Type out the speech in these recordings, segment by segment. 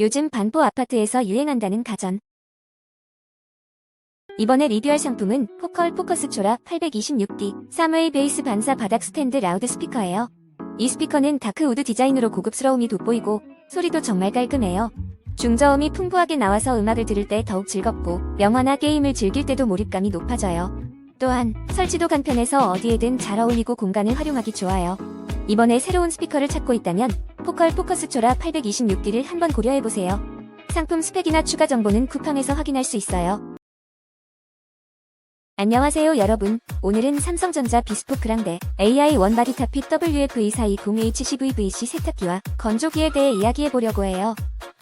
요즘 반포 아파트에서 유행한다는 가전. 이번에 리뷰할 상품은 포컬 포커스 초라 826D 3웨이 베이스 반사 바닥 스탠드 라우드 스피커예요. 이 스피커는 다크 우드 디자인으로 고급스러움이 돋보이고 소리도 정말 깔끔해요. 중저음이 풍부하게 나와서 음악을 들을 때 더욱 즐겁고 영화나 게임을 즐길 때도 몰입감이 높아져요. 또한 설치도 간편해서 어디에든 잘 어울리고 공간을 활용하기 좋아요. 이번에 새로운 스피커를 찾고 있다면 포컬 포커스 초라 826D를 한번 고려해보세요. 상품 스펙이나 추가 정보는 쿠팡에서 확인할 수 있어요. 안녕하세요 여러분. 오늘은 삼성전자 비스포크랑대 AI 원바디 타핏 WF2420170VVC 세탁기와 건조기에 대해 이야기해보려고 해요.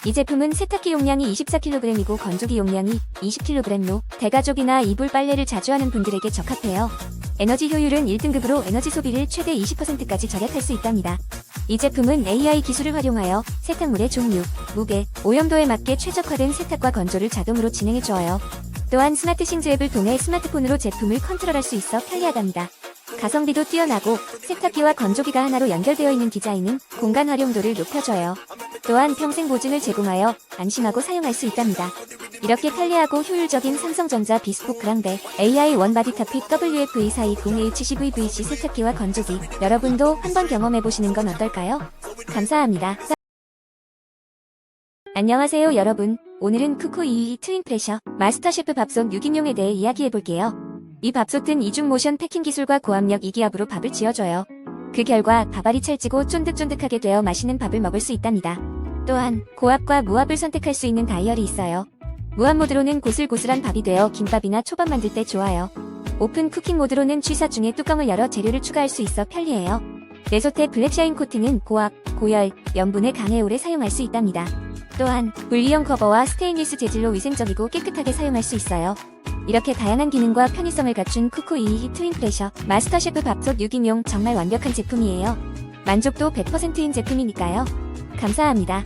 이 제품은 세탁기 용량이 24kg이고 건조기 용량이 20kg로 대가족이나 이불 빨래를 자주 하는 분들에게 적합해요. 에너지 효율은 1등급으로 에너지 소비를 최대 20%까지 절약할 수 있답니다. 이 제품은 AI 기술을 활용하여 세탁물의 종류, 무게, 오염도에 맞게 최적화된 세탁과 건조를 자동으로 진행해주어요. 또한 스마트 싱즈 앱을 통해 스마트폰으로 제품을 컨트롤할 수 있어 편리하답니다. 가성비도 뛰어나고 세탁기와 건조기가 하나로 연결되어 있는 디자인은 공간 활용도를 높여줘요. 또한 평생 보증을 제공하여 안심하고 사용할 수 있답니다. 이렇게 편리하고 효율적인 삼성전자 비스포크랑대 AI 원바디 타핏 WF2420170VVC 세탁기와 건조기 여러분도 한번 경험해보시는 건 어떨까요? 감사합니다. 안녕하세요 여러분. 오늘은 쿠쿠22 트윈 프레셔 마스터 셰프 밥솥 6인용에 대해 이야기해볼게요. 이 밥솥은 이중 모션 패킹 기술과 고압력 이기압으로 밥을 지어줘요. 그 결과 밥알이 찰지고 쫀득쫀득하게 되어 맛있는 밥을 먹을 수 있답니다. 또한 고압과 무압을 선택할 수 있는 다이얼이 있어요. 무압 모드로는 고슬고슬한 밥이 되어 김밥이나 초밥 만들 때 좋아요. 오픈 쿠킹 모드로는 취사 중에 뚜껑을 열어 재료를 추가할 수 있어 편리해요. 레소테 블랙샤인 코팅은 고압, 고열, 염분을 강해 오래 사용할 수 있답니다. 또한 분리형 커버와 스테인리스 재질로 위생적이고 깨끗하게 사용할 수 있어요. 이렇게 다양한 기능과 편의성을 갖춘 쿠쿠 22 트윈 프레셔 마스터 셰프 밥솥 6인용 정말 완벽한 제품이에요. 만족도 100%인 제품이니까요. 감사합니다.